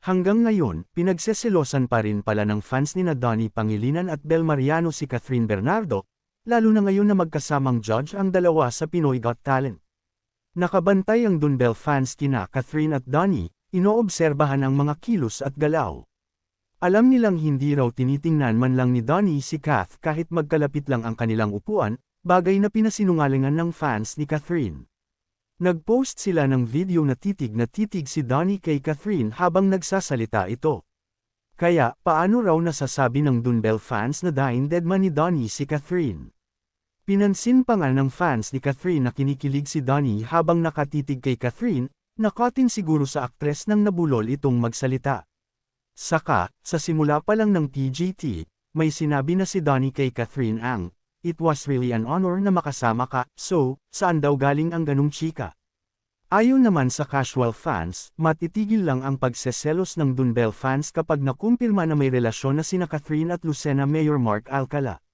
Hanggang ngayon, pinagseselosan pa rin pala ng fans ni na Donnie Pangilinan at Bel Mariano si Catherine Bernardo, lalo na ngayon na magkasamang judge ang dalawa sa Pinoy Got Talent. Nakabantay ang Dunbel fans kina Catherine at Donnie, inoobserbahan ang mga kilos at galaw. Alam nilang hindi raw tinitingnan man lang ni Donnie si Kath kahit magkalapit lang ang kanilang upuan, bagay na pinasinungalingan ng fans ni Catherine. Nag-post sila ng video na titig na titig si Donnie kay Catherine habang nagsasalita ito. Kaya, paano raw nasasabi ng Dunbel fans na dying dead man ni Donnie si Catherine? Pinansin pa nga ng fans ni Catherine na kinikilig si Donnie habang nakatitig kay Catherine, nakatin siguro sa aktres nang nabulol itong magsalita. Saka, sa simula pa lang ng PGT, may sinabi na si Donnie kay Catherine ang, It was really an honor na makasama ka, so, saan daw galing ang ganung chika? Ayon naman sa casual fans, matitigil lang ang pagseselos ng Dunbel fans kapag nakumpirma na may relasyon na sina Catherine at Lucena Mayor Mark Alcala.